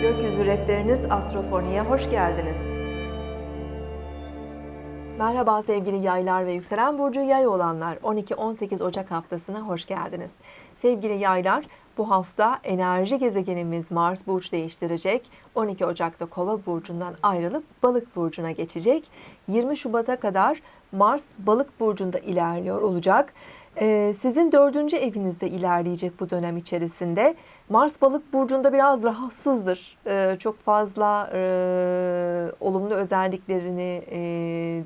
Nöbetleriniz Astrofoni'ye hoş geldiniz. Merhaba sevgili yaylar ve yükselen burcu yay olanlar. 12-18 Ocak haftasına hoş geldiniz. Sevgili yaylar, bu hafta enerji gezegenimiz Mars burç değiştirecek. 12 Ocak'ta Kova burcundan ayrılıp Balık burcuna geçecek. 20 Şubat'a kadar Mars Balık burcunda ilerliyor olacak. Ee, sizin dördüncü evinizde ilerleyecek bu dönem içerisinde. Mars Balık burcunda biraz rahatsızdır. Ee, çok fazla e, olumlu özelliklerini e,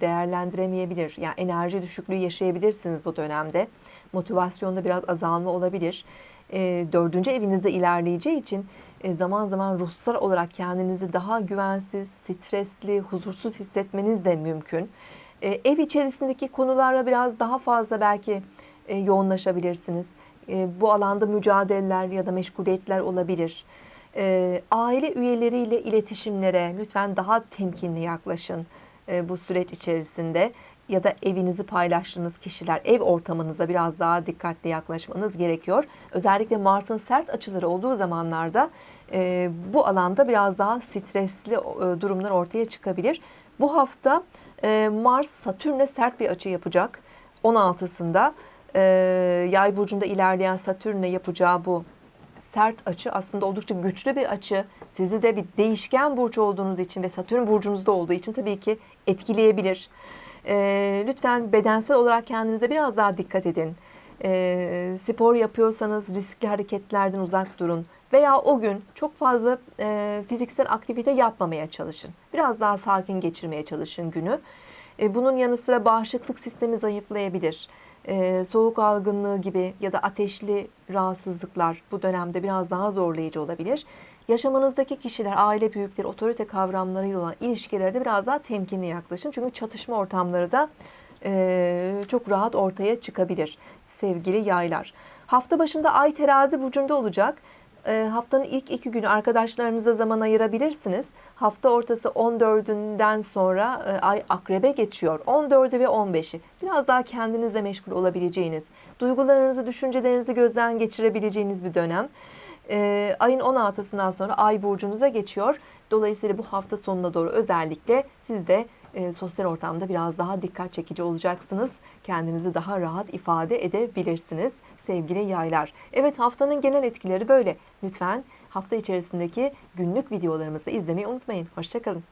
değerlendiremeyebilir. Yani enerji düşüklüğü yaşayabilirsiniz bu dönemde. Motivasyonda biraz azalma olabilir. E, dördüncü evinizde ilerleyeceği için e, zaman zaman ruhsal olarak kendinizi daha güvensiz, stresli, huzursuz hissetmeniz de mümkün. Ev içerisindeki konularla biraz daha fazla belki e, yoğunlaşabilirsiniz. E, bu alanda mücadeleler ya da meşguliyetler olabilir. E, aile üyeleriyle iletişimlere lütfen daha temkinli yaklaşın e, bu süreç içerisinde ya da evinizi paylaştığınız kişiler, ev ortamınıza biraz daha dikkatli yaklaşmanız gerekiyor. Özellikle Mars'ın sert açıları olduğu zamanlarda e, bu alanda biraz daha stresli e, durumlar ortaya çıkabilir. Bu hafta e, Mars Satürn'e sert bir açı yapacak. 16'sında e, Yay burcunda ilerleyen Satürn'e yapacağı bu sert açı aslında oldukça güçlü bir açı. Sizi de bir değişken burç olduğunuz için ve Satürn burcunuzda olduğu için tabii ki etkileyebilir. E, lütfen bedensel olarak kendinize biraz daha dikkat edin. E, spor yapıyorsanız riskli hareketlerden uzak durun. Veya o gün çok fazla e, fiziksel aktivite yapmamaya çalışın. Biraz daha sakin geçirmeye çalışın günü. E, bunun yanı sıra bağışıklık sistemi zayıflayabilir. E, soğuk algınlığı gibi ya da ateşli rahatsızlıklar bu dönemde biraz daha zorlayıcı olabilir. Yaşamınızdaki kişiler, aile büyükleri, otorite kavramlarıyla olan ilişkilerde biraz daha temkinli yaklaşın. Çünkü çatışma ortamları da e, çok rahat ortaya çıkabilir sevgili yaylar. Hafta başında Ay terazi burcunda olacak. E, haftanın ilk iki günü arkadaşlarınıza zaman ayırabilirsiniz. Hafta ortası 14'ünden sonra e, Ay akrebe geçiyor. 14'ü ve 15'i. Biraz daha kendinizle meşgul olabileceğiniz, duygularınızı, düşüncelerinizi gözden geçirebileceğiniz bir dönem. E, ayın 16'sından sonra Ay burcunuza geçiyor. Dolayısıyla bu hafta sonuna doğru özellikle siz de sosyal ortamda biraz daha dikkat çekici olacaksınız. Kendinizi daha rahat ifade edebilirsiniz sevgili yaylar. Evet haftanın genel etkileri böyle. Lütfen hafta içerisindeki günlük videolarımızı izlemeyi unutmayın. Hoşçakalın.